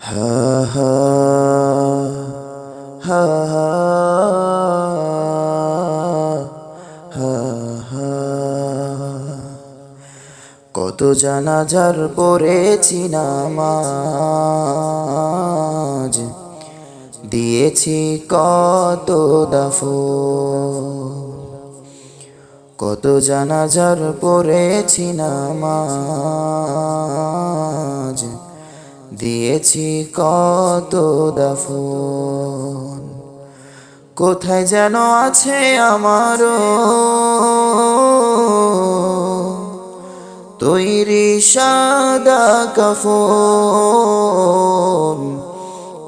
হা হা হা কত পড়েছি নামাজ দিয়েছি কত দাফো কত জানা জানাজার পড়েছি নামাজ দিয়েছি কত দাফন। কোথায় যেন আছে আমারও তৈরি সাদা কাফন।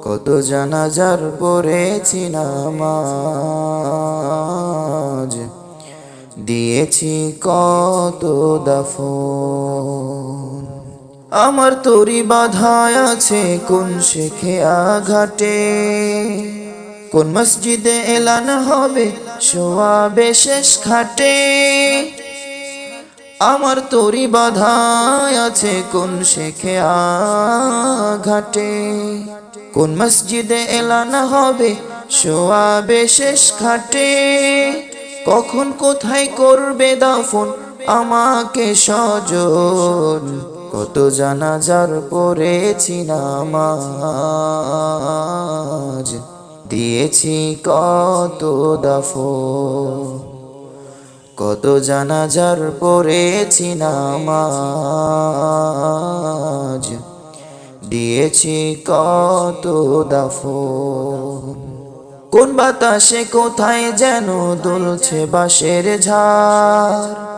কত জানাজার পড়েছি নামাজ। দিয়েছি কত দাফন। আমার তরি বাধায় আছে কোন শেখে আঘাটে কোন মসজিদে এলান হবে শোয়াবে শেষ খাটে? আমার তরি বাধায় আছে কোন শেখে আঘাটে কোন মসজিদে এলান হবে শোয়াবে শেষ খাটে? কখন কোথায় করবে দাফন আমাকে সজন কত জানাজার পড়েছি নামাজ, দিয়েছি কত দাফন, কত জানাজার পড়েছি নামাজ, দিয়েছি কত দাফন। কোন বাতাসে কোথায় যেন দুলছে বাঁশের ঝাড়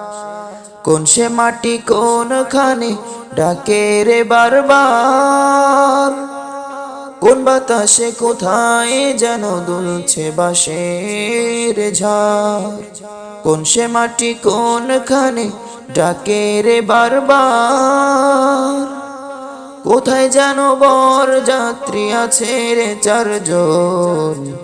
কোন সে মাটি কোনখানে ডাকে রে বারবার? কোন বাতাসে কোথায় যেন দুলছে বাঁশের ঝাড়? কোন সে মাটি কোনখানে ডাকে রে বারবার? কোথায় যেন বর যাত্রী আছে রে চারজন?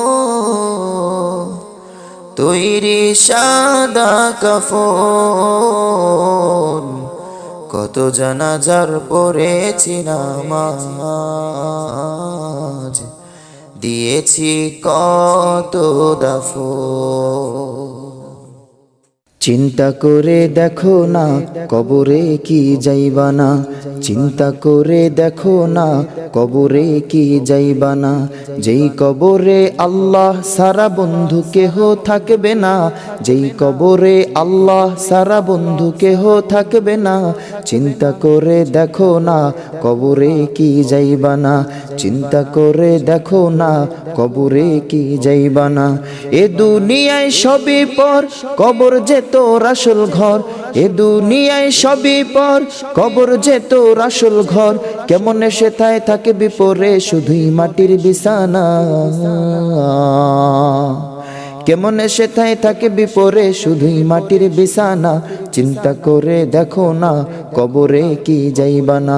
তৈরি সাদা কাফন। কত জানাজার পড়েছি নামাজ। দিয়েছি কত দাফন। চিন্তা করে দেখো না, কবরে কি যাইবা না চিন্তা করে দেখো না, কবরে কি যাইবা না যেই কবরে আল্লাহ সারা বন্ধু কেহ থাকবে না, যেই কবরে আল্লাহ সারা বন্ধু কেহ থাকবে না। চিন্তা করে দেখো না, কবরে কি যাইবা না চিন্তা করে দেখো না, কবরে কি যাইবা না এ দুনিয়ায় সবই পর, কবর যে তোর আসল ঘর, এ দুনিয়ায় সবই পর। কবর যে তোর আসল ঘর, কেমন সেথায় থাকে বিপরে শুধুই মাটির বিছানা। কেমন সেথায় থাকে বিপরে শুধুই মাটির বিছানা। চিন্তা করে দেখো না, কবরে কি যাইবা না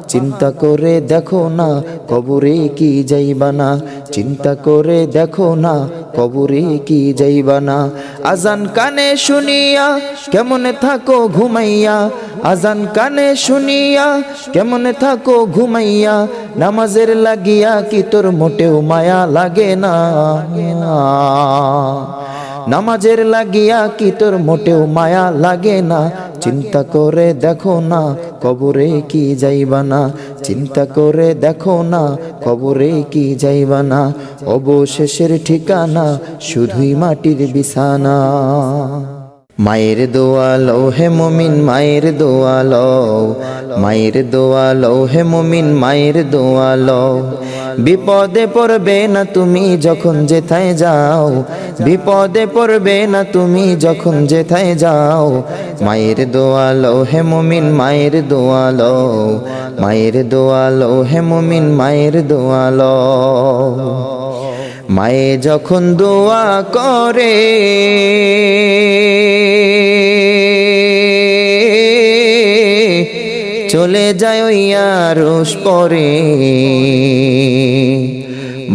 চিন্তা করে দেখো না, কবরে কি যাইবা না। চিন্তা করে দেখো না, কবরে কি যাইবা না। আজান কানে শুনিয়া কেমন থাকো ঘুমাইয়া। আজান কানে শুনিয়া কেমন থাকো ঘুমাইয়া। নামাজের লাগিয়া কি তোর মোটেও মায়া লাগে না? নামাজের লাগিয়া কি তোর মোটেও মায়া লাগে না? চিন্তা করে দেখো না, কবরে কি যাইবা না? চিন্তা করে দেখো না, কবরে কি যাইবা না? অবশেষের ঠিকানা শুধুই মাটির বিছানা। মায়ের দোয়া লও হে মমিন, মায়ের দোয়া লও মায়ের দোয়া লও হে মমিন, মায়ের দোয়া লও বিপদে পড়বে না তুমি যখন যেথায় যাও, বিপদে পড়বে না তুমি যখন যেথায় যাও। মায়ের দোয়া লও হে মমিন, মায়ের দোয়া লও মায়ের দোয়া লও হে মমিন, মায়ের দোয়া লও মায়ে যখন দোয়া করে, চলে যায় ওই আরস পরে।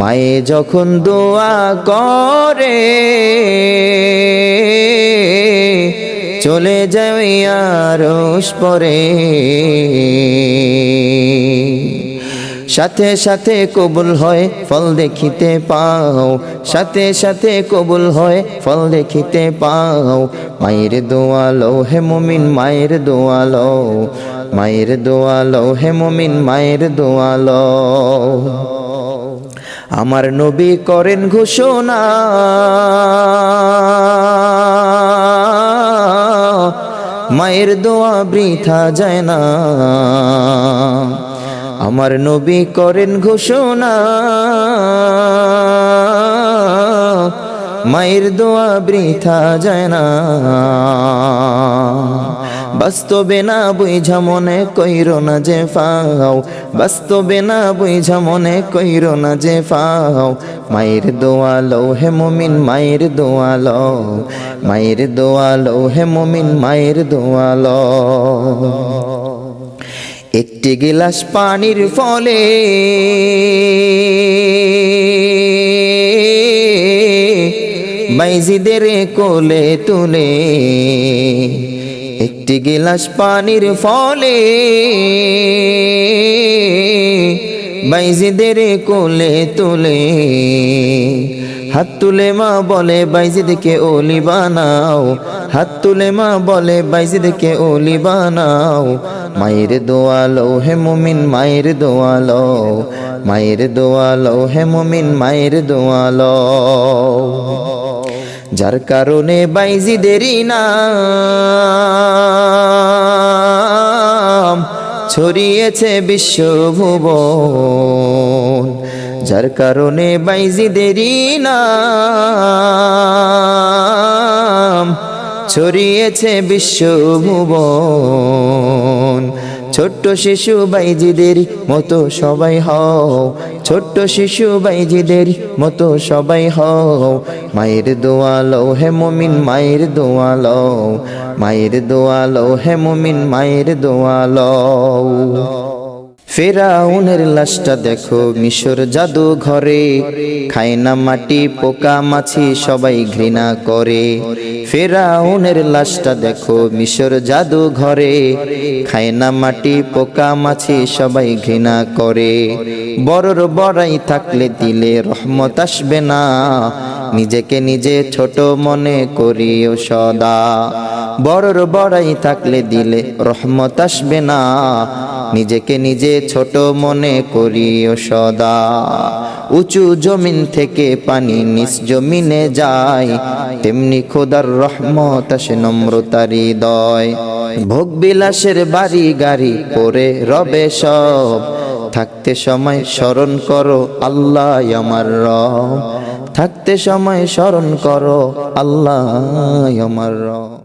মায়ে যখন দোয়া করে, চলে যায় আরস পরে। সাথে সাথে কবুল হয়, ফল দেখিতে পাও। সাথে সাথে কবুল হয়, ফল দেখিতে পাও। মায়ের দোয়ালো হে মুমিন, মায়ের দোয়ালো। মায়ের দোয়ালো হে মুমিন, মায়ের দোয়ালো। আমার নবী করেন ঘোষণা। মায়ের দোয়া বৃথা যায় না। আমার নবী করেন ঘোষণা, মায়ের দোয়া বৃথা যায় না। বাস্তবে না বুঝা মনে কইর না যে ফাও, বাস্তবে না বুঝা মনে কইর না যে ফাও। মায়ের দোয়া লও হে মমিন, মায়ের দোয়া লও মায়ের দোয়া লও হে মমিন, মায়ের দোয়া লও একটি গিলাস পানির ফলে বাইজিদের কোলে তুলে, একটি গিলাস পানির ফলে বাইজিদের কোলে তুলে। হাত তুলে মা বলে বাইজিদকে ওলি বানাও। হাত তুলে মা বলে বাইজিদকে ওলি বানাও। মায়ের দোয়ালো, হে মুমিন মায়ের দোয়ালো মায়ের দোয়ালো, হে মুমিন মায়ের দোয়ালো। যার কারণে বাইজি দেরি না, ছড়িয়েছে বিশ্বভুবন যার কারণে বাইজি দেরি নাম ছড়িয়েছে বিশ্বভুবন ছোট্ট শিশু বাইজিদের মতো সবাই হও। ছোট্ট শিশু বাইজিদের মতো সবাই হও। মায়ের দোয়ালো হে মমিন, মায়ের দোয়ালো মায়ের দোয়ালো হে মমিন, মায়ের দোয়ালো ফেরাউনের লাশটা দেখো, মিশর জাদু ঘরে। খায় না মাটি, পোকা মাছি সবাই ঘৃণা করে। ফেরাউনের লাশটা দেখো, মিশর জাদু ঘরে। খায় না মাটি, পোকা মাছি সবাই ঘৃণা করে। বড়র বড়াই থাকলে দিলে রহমত আসবে না। নিজেকে নিজে ছোট মনে করিও সদা। বড়র বড়াই থাকলে দিলে রহমত আসবে না। নিজেকে নিজে ছোট মনে করিও সদা। উঁচু জমিন থেকে পানি নিচ জমিনে যায়, তেমনি খোদার রহমত আসে নম্রতার হৃদয়। ভোগ বিলাসের বাড়ি গাড়ি পরে রবে সব। থাকতে সময় স্মরণ করো আল্লাহ আমার রব। থাকতে সময় স্মরণ করো আল্লাহ আমার রব।